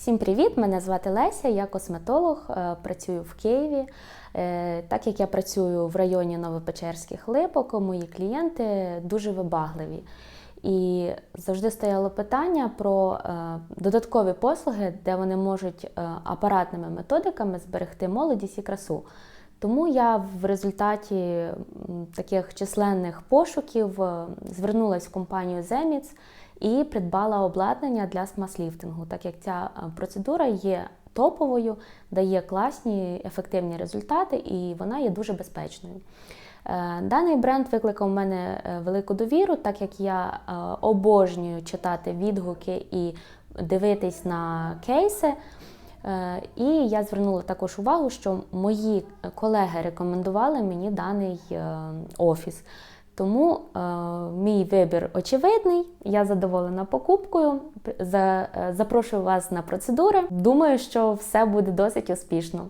Всім привіт! Мене звати Леся, я косметолог, е, працюю в Києві. Е, Так як я працюю в районі Новопечерських липок, мої клієнти дуже вибагливі. І завжди стояло питання про е, додаткові послуги, де вони можуть апаратними методиками зберегти молодість і красу. Тому я в результаті таких численних пошуків е, звернулася в компанію Zemits і придбала обладнання для смаз-ліфтингу, так як ця е, процедура є топовою, дає класні ефективні результати і вона є дуже безпечною. Е, Даний бренд викликав у мене велику довіру, так як я обожнюю читати відгуки і дивитись на кейси. Е, І я звернула також увагу, що мої колеги рекомендували мені даний е, офіс. Тому е, мій вибір очевидний. Я задоволена покупкою. За- е, Запрошую вас на процедури. Думаю, що все буде досить успішно.